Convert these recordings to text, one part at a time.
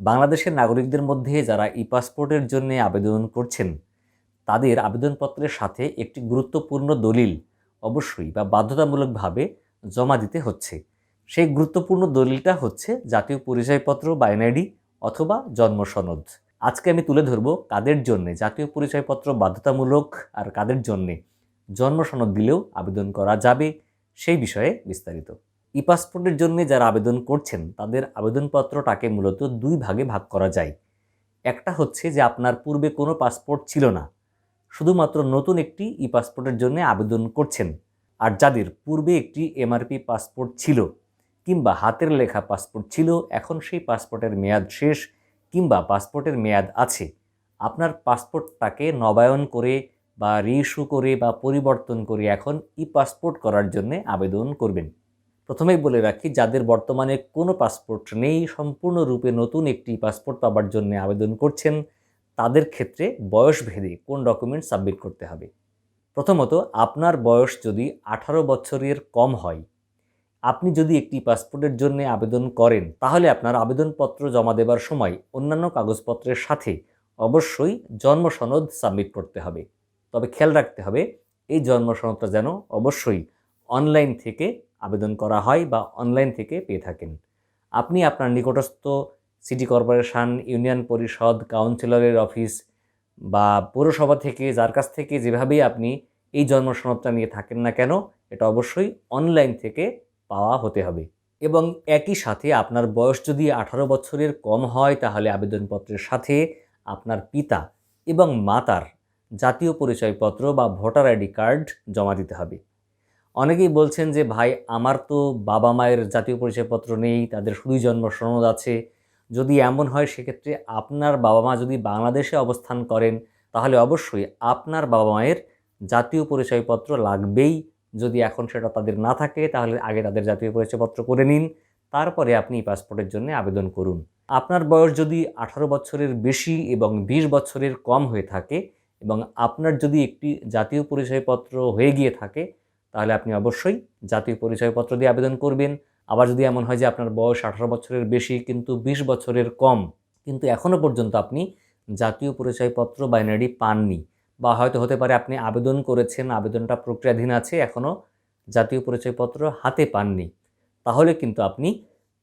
বাংলাদেশের নাগরিকদের মধ্যে যারা ই পাসপোর্টের জন্য আবেদন করছেন, তাদের আবেদনপত্রের সাথে একটি গুরুত্বপূর্ণ দলিল অবশ্যই বা বাধ্যতামূলকভাবে জমা দিতে হচ্ছে। সেই গুরুত্বপূর্ণ দলিলটা হচ্ছে জাতীয় পরিচয়পত্র বা এনআইডি অথবা জন্ম সনদ। আজকে আমি তুলে ধরব কাদের জন্যে, জাতীয় পরিচয়পত্র বাধ্যতামূলক আর কাদের জন্যে জন্ম সনদ দিলেও আবেদন করা যাবে, সেই বিষয়ে বিস্তারিত। ই পাসপোর্টের জন্য যারা আবেদন করছেন, তাদের আবেদনপত্রটাকে মূলত দুই ভাগে ভাগ করা যায়। একটা হচ্ছে যে আপনার পূর্বে কোনো পাসপোর্ট ছিল না, শুধুমাত্র নতুন একটি ই পাসপোর্টের জন্য আবেদন করছেন, আর যাদের পূর্বে একটি এমআরপি পাসপোর্ট ছিল, কিংবা হাতের লেখা পাসপোর্ট ছিল, এখন সেই পাসপোর্টের মেয়াদ শেষ, কিংবা পাসপোর্টের মেয়াদ আছে। আপনার পাসপোর্টটাকে নবায়ন করে বা রিইস্যু করে বা পরিবর্তন করে এখন ই পাসপোর্ট করার জন্য আবেদন করবেন। প্রথমেই বলে রাখি, যাদের বর্তমানে কোনো পাসপোর্ট নেই, সম্পূর্ণরূপে নতুন একটি পাসপোর্ট পাবার জন্য আবেদন করছেন, তাদের ক্ষেত্রে বয়স ভেদে কোন ডকুমেন্ট সাবমিট করতে হবে। প্রথমত, আপনার বয়স যদি আঠারো বছরের কম হয়, আপনি যদি একটি পাসপোর্টের জন্য আবেদন করেন, তাহলে আপনার আবেদনপত্র জমা দেবার সময় অন্যান্য কাগজপত্রের সাথে অবশ্যই জন্ম সনদ সাবমিট করতে হবে। তবে খেয়াল রাখতে হবে, এই জন্ম সনদটা যেন অবশ্যই অনলাইন থেকে আবেদন করা হয় বা অনলাইন থেকে পেয়ে থাকেন। আপনি আপনার নিকটস্থ সিটি কর্পোরেশন ইউনিয়ন পরিষদ কাউন্সিলরের অফিস বা পৌরসভা থেকে, যার কাছ থেকে যেভাবেই আপনি এই জন্ম সনদটা নিয়ে থাকেন না কেন, এটা অবশ্যই অনলাইন থেকে পাওয়া হতে হবে। এবং একই সাথে আপনার বয়স যদি আঠারো বছরের কম হয়, তাহলে আবেদনপত্রের সাথে আপনার পিতা এবং মাতার জাতীয় পরিচয়পত্র বা ভোটার আইডি কার্ড জমা দিতে হবে। অনেকেই বলছেন যে, ভাই, আমার তো বাবা মায়ের জাতীয় পরিচয়পত্র নেই, তাদের শুধুই জন্ম সনদ আছে। যদি এমন হয়, সেক্ষেত্রে আপনার বাবা মা যদি বাংলাদেশে অবস্থান করেন, তাহলে অবশ্যই আপনার বাবা মায়ের জাতীয় পরিচয়পত্র লাগবেই। যদি এখন সেটা তাদের না থাকে, তাহলে আগে তাদের জাতীয় পরিচয়পত্র করে নিন, তারপরে আপনি পাসপোর্টের জন্য আবেদন করুন। আপনার বয়স যদি আঠারো বছরের বেশি এবং বিশ বছরের কম হয়ে থাকে এবং আপনার যদি একটি জাতীয় পরিচয়পত্র হয়ে গিয়ে থাকে তাহলে আপনি অবশ্যই জাতীয় পরিচয়পত্র দিয়ে আবেদন করবেন। আবার যদি এমন হয় যে আপনার বয়স আঠারো বছরের বেশি কিন্তু বিশ বছরের কম, কিন্তু এখনও পর্যন্ত আপনি জাতীয় পরিচয়পত্র বা এনআইডি পাননি বা হয়তো হতে পারে আপনি আবেদন করেছেন, আবেদনটা প্রক্রিয়াধীন আছে এখনও জাতীয় পরিচয়পত্র হাতে পাননি, তাহলে কিন্তু আপনি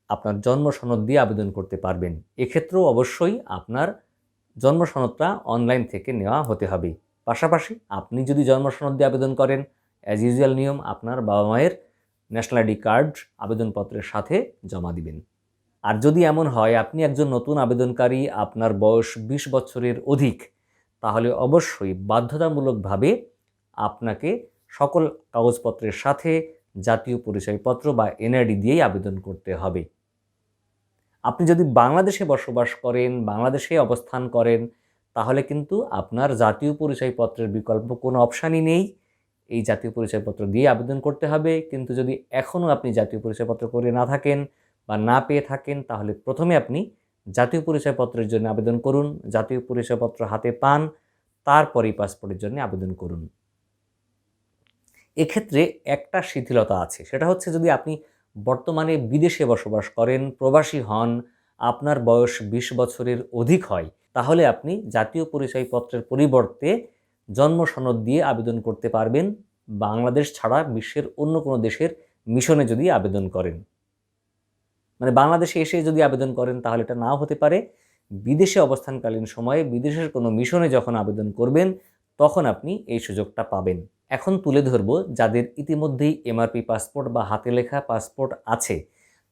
আপনার জন্ম সনদ দিয়ে আবেদন করতে পারবেন। এক্ষেত্রেও অবশ্যই আপনার জন্ম সনদটা অনলাইন থেকে নেওয়া হতে হবে। পাশাপাশি আপনি যদি জন্ম সনদ দিয়ে আবেদন করেন অ্যাজ ইউজুয়াল নিয়ম, আপনার বাবা মায়ের ন্যাশনাল আইডি কার্ড আবেদনপত্রের সাথে জমা দিবেন। আর যদি এমন হয়, আপনি একজন নতুন আবেদনকারী, আপনার বয়স বিশ বছরের অধিক, তাহলে অবশ্যই বাধ্যতামূলকভাবে আপনাকে সকল কাগজপত্রের সাথে জাতীয় পরিচয়পত্র বা এনআইডি দিয়েই আবেদন করতে হবে। আপনি যদি বাংলাদেশে বসবাস করেন, বাংলাদেশে অবস্থান করেন, তাহলে কিন্তু আপনার জাতীয় পরিচয়পত্রের বিকল্প কোনো অপশানই নেই। এই জাতীয় পরিচয়পত্র দিয়ে আবেদন করতে হবে। কিন্তু যদি এখনও আপনি জাতীয় পরিচয়পত্র করে না থাকেন বা না পেয়ে থাকেন, তাহলে প্রথমে আপনি জাতীয় পরিচয়পত্রের জন্য আবেদন করুন, জাতীয় পরিচয়পত্র হাতে পান, তারপরেই পাসপোর্টের জন্য আবেদন করুন। এক্ষেত্রে একটা শিথিলতা আছে, সেটা হচ্ছে যদি আপনি বর্তমানে বিদেশে বসবাস করেন, প্রবাসী হন, আপনার বয়স বিশ বছরের অধিক হয়, তাহলে আপনি জাতীয় পরিচয়পত্রের পরিবর্তে জন্ম সনদ দিয়ে আবেদন করতে পারবেন। বাংলাদেশ ছাড়া বিশ্বের অন্য কোনো দেশের মিশনে যদি আবেদন করেন। মানে বাংলাদেশে এসে যদি আবেদন করেন তাহলে এটা নাও হতে পারে। বিদেশে অবস্থানকালীন সময়ে বিদেশের কোনো মিশনে যখন আবেদন করবেন, তখন আপনি এই সুযোগটা পাবেন। এখন তুলে ধরব যাদের ইতিমধ্যেই এমআরপি পাসপোর্ট বা হাতে লেখা পাসপোর্ট আছে।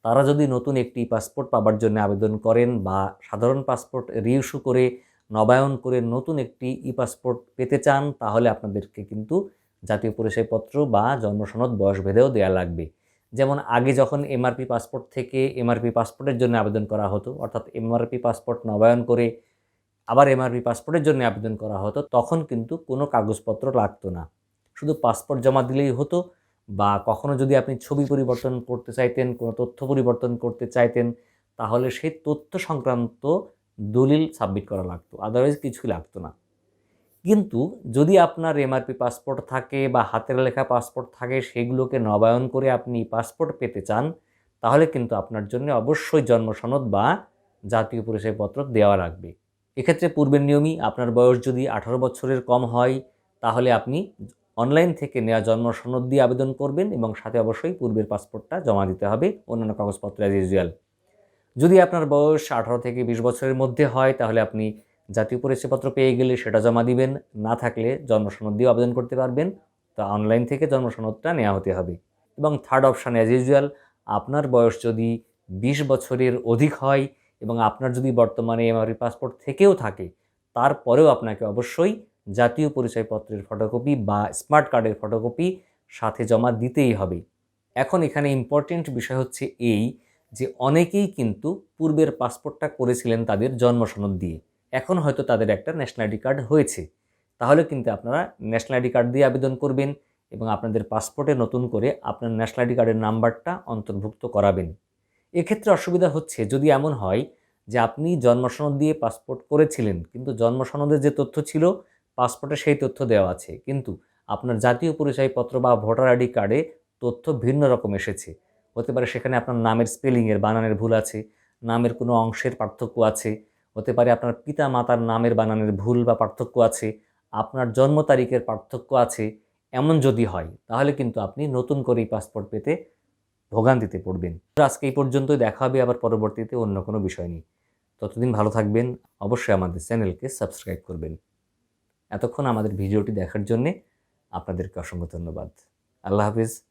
তারা যদি নতুন একটি পাসপোর্ট পাবার জন্য আবেদন করেন বা সাধারণ পাসপোর্ট রিইস্যু করে নবায়ন করে নতুন একটি ই পাসপোর্ট পেতে চান, তাহলে আপনাদেরকে কিন্তু জাতীয় পরিচয়পত্র বা জন্মসনদ বয়স ভেদেও দেওয়া লাগবে। যেমন আগে যখন এমআরপি পাসপোর্ট থেকে এমআরপি পাসপোর্টের জন্য আবেদন করা হতো, অর্থাৎ এমআরপি পাসপোর্ট নবায়ন করে আবার এমআরপি পাসপোর্টের জন্য আবেদন করা হতো, তখন কিন্তু কোনো কাগজপত্র লাগতো না। শুধু পাসপোর্ট জমা দিলেই হতো বা কখনো যদি আপনি ছবি পরিবর্তন করতে চাইতেন, কোনো তথ্য পরিবর্তন করতে চাইতেন, তাহলে সেই তথ্য সংক্রান্ত দলিল সাবমিট করা লাগতো আদারওয়াইজ কিছুই লাগতো না। কিন্তু যদি আপনার এমআরপি পাসপোর্ট থাকে বা হাতের লেখা পাসপোর্ট থাকে, সেগুলোকে নবায়ন করে আপনি পাসপোর্ট পেতে চান, তাহলে কিন্তু আপনার জন্য অবশ্যই জন্ম সনদ বা জাতীয় পরিচয়পত্র দেওয়া লাগবে। এক্ষেত্রে পূর্বের নিয়মই আপনার বয়স যদি আঠারো বছরের কম হয়, তাহলে আপনি অনলাইন থেকে নেওয়া জন্ম সনদ দিয়ে আবেদন করবেন এবং সাথে অবশ্যই পূর্বের পাসপোর্টটা জমা দিতে হবে, অন্যান্য কাগজপত্র অ্যাজ ইউজুয়াল যদি আপনার বয়স আঠারো থেকে বিশ বছরের মধ্যে হয়, তাহলে আপনি জাতীয় পরিচয়পত্র পেয়ে গেলে সেটা জমা দিবেন। না থাকলে জন্ম সনদ দিয়েও আবেদন করতে পারবেন। তো অনলাইন থেকে জন্মসনদটা নেওয়া হতে হবে। এবং থার্ড অপশান অ্যাজ ইউজুয়াল আপনার বয়স যদি বিশ বছরের অধিক হয় এবং আপনার যদি বর্তমানে এমআরই পাসপোর্ট থেকেও থাকে, তারপরেও আপনাকে অবশ্যই জাতীয় পরিচয়পত্রের ফটোকপি বা স্মার্ট কার্ডের ফটোকপি সাথে জমা দিতেই হবে। এখন এখানে ইম্পর্টেন্ট বিষয় হচ্ছে এই যে অনেকেই কিন্তু পূর্বের পাসপোর্টটা করেছিলেন তাদের জন্ম সনদ দিয়ে। এখন হয়তো তাদের একটা ন্যাশনাল আইডি কার্ড হয়েছে। তাহলে কিন্তু আপনারা ন্যাশনাল আইডি কার্ড দিয়ে আবেদন করবেন এবং আপনাদের পাসপোর্টে নতুন করে আপনার ন্যাশনাল আইডি কার্ডের নাম্বারটা অন্তর্ভুক্ত করাবেন। এক্ষেত্রে অসুবিধা হচ্ছে যদি এমন হয় যে আপনি জন্মসনদ দিয়ে পাসপোর্ট করেছিলেন, কিন্তু জন্মসনদের যে তথ্য ছিল, পাসপোর্টে সেই তথ্য দেওয়া আছে। কিন্তু আপনার জাতীয় পরিচয়পত্র বা ভোটার আইডি কার্ডে তথ্য ভিন্ন রকম এসেছে। হতে পারে সেখানে আপনার নামের স্পেলিংয়ের বানানের ভুল আছে, নামের কোনো অংশের পার্থক্য আছে, হতে পারে আপনার পিতা মাতার নামের বানানের ভুল বা পার্থক্য আছে, আপনার জন্ম তারিখের পার্থক্য আছে, এমন যদি হয়, তাহলে কিন্তু আপনি নতুন করে এই পাসপোর্ট পেতে ভোগান্তিতে পড়বেন। আজকে এই পর্যন্তই, দেখা হবে আবার পরবর্তীতে অন্য কোনো বিষয় নিয়ে। ততদিন ভালো থাকবেন, অবশ্যই আমাদের চ্যানেলকে সাবস্ক্রাইব করবেন। এতক্ষণ আমাদের ভিডিওটি দেখার জন্যে আপনাদেরকে অসংখ্য ধন্যবাদ। আল্লাহ হাফিজ।